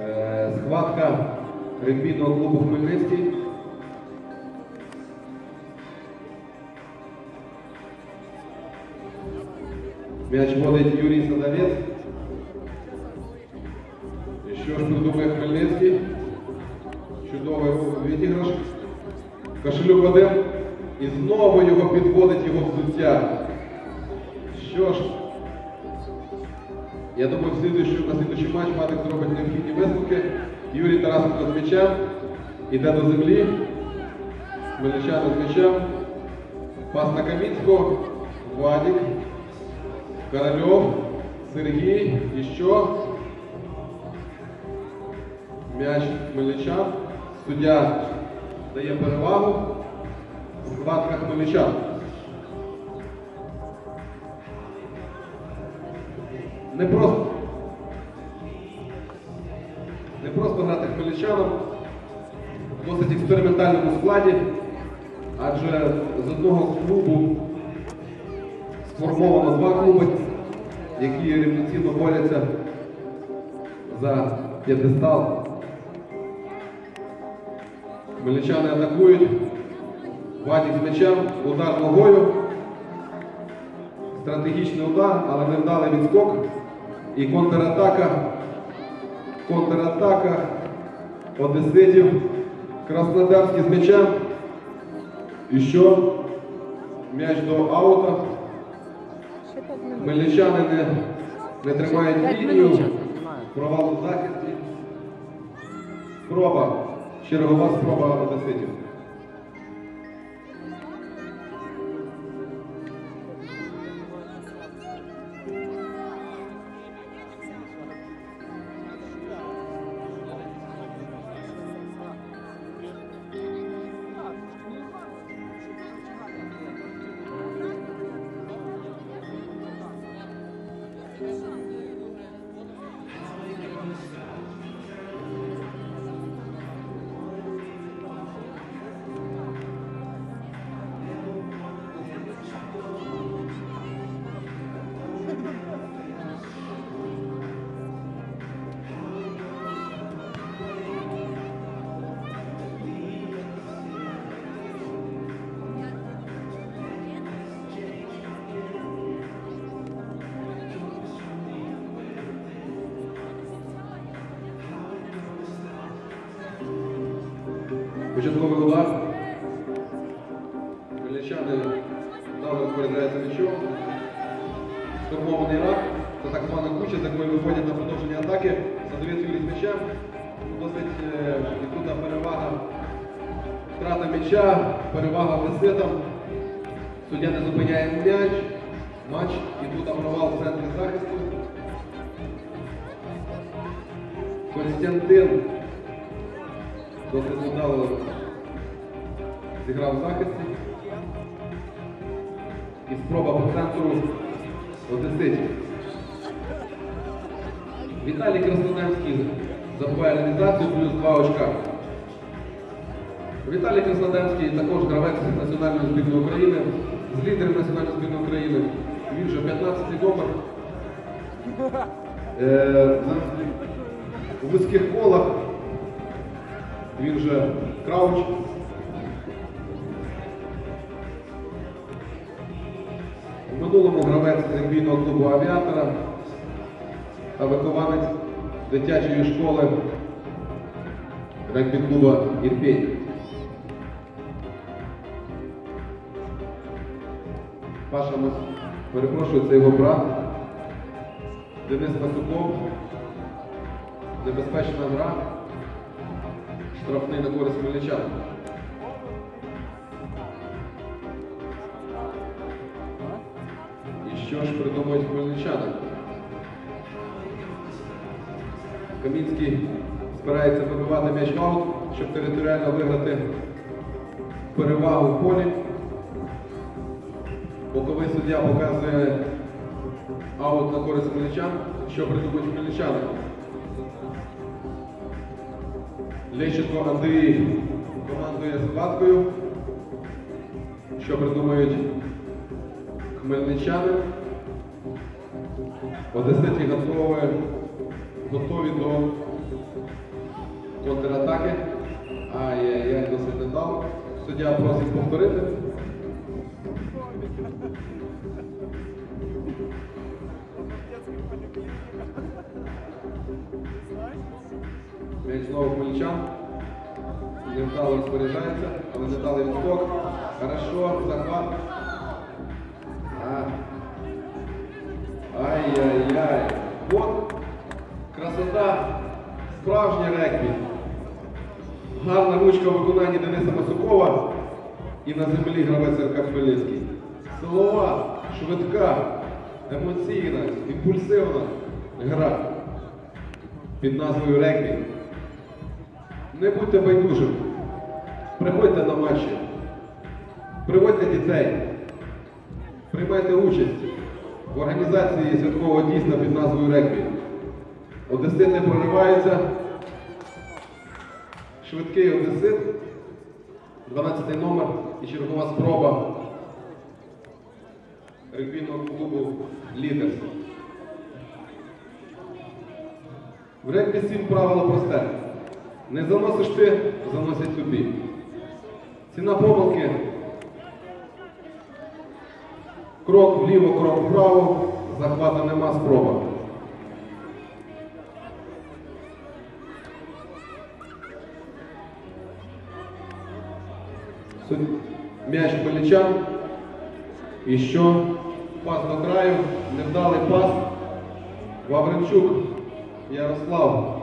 Е, Схватка регбійного клубу Хмельницький. М'яч водить Юрій Садовець. І що ж придумає Хмельницький? Чудовий відіграш. Кошелюк один. І знову його підводить його взуття. Що ж, я думаю, в слідуючу, на слідуючий матч Матик зробить необхідні висновки. Юрій Тарасенко з м'ячем. Іде до землі. Хмельничани з м'ячем. Пас на Камінського. Вадик. Корольов. Сергій. І що? М'яч Хмельничан. Суддя дає перевагу. Схватка Хмельничан. Не просто. Грати в досить експериментальному складі, адже з одного клубу сформовано два клуби, які революційно борються за п'єдестал. Хмельничани атакують. Вадік з м'ячем, удар ногою. Стратегічний удар, але невдалий відскок. І контратака. Контратака Одеситів. Краснодарський з м'ячем. І що? М'яч до аута. Хмельничани не, не тримають лінію. Провал у захисті. Спроба. Чергова спроба Одеситів. Початковий удар. Хмельничани дали розпоряджаються м'ячом. Штурмований рак. Це так звана куча, з якої виходять на продовження атаки. Задовець Юрій з м'ячем. Досить е, відсутна перевага. Втрата м'яча, перевага Одеситам. Суддя не зупиняє м'яч. Матч. І тут провал в центрі захисту. Константин досить вдало зіграв в захисті. І спроба по центру Одеситів. Віталій Краснодемський забуває реалізацію плюс 2 очка. Віталій Краснодемський також гравець Національної збірної України, з лідером Національної збірної України. Він вже 15-й номер. Е, у вузьких колах він же крауч. У минулому гравець регбійного клубу авіатора та вихованець дитячої школи регбі-клубу Ірпінь. Паша, перепрошую, це його брат Денис Пасюков. Небезпечна гра. Штрафний на користь хмельничан. І що ж придумають хмельничани? Камінський збирається вибивати м'яч аут, щоб територіально виграти перевагу в полі. Боковий суддя показує аут на користь хмельничан. Що придумають хмельничани? Лещенко Андрій командує схваткою. Що придумають хмельничани? Одеситі готові, готові до контратаки. Ай-яй-яй, досить не дав. Суддя просить повторити. М'яч знову хмельничан. Невдало розпоряджається, але не дали відскок. Хорошо, захват. Ай-яй-яй. От красота, справжнє регбі. Гарна ручка в виконанні Дениса Масукова і на землі гравець РК Хмельницький. Силова, швидка, емоційна, імпульсивна гра під назвою регбі. Не будьте байдужим. Приходьте на матчі. Приводьте дітей. Приймайте участь в організації святкового дійства під назвою регбі. Одесити прориваються. Швидкий одесит. 12 номер і чергова спроба регбійного клубу Лідерс. В регбі 7 правило просте. Не заносиш ти, заносять тобі. Ціна помилки. Крок вліво, крок вправо, захвата нема, спроба. М'яч Хмельничан. І що? Пас до краю, невдалий пас. Вавренчук Ярослав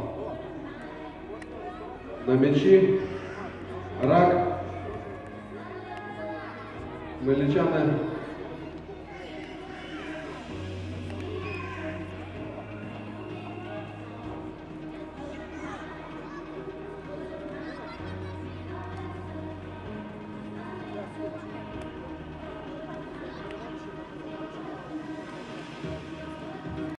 на м'ячі. Рак. Хмельничани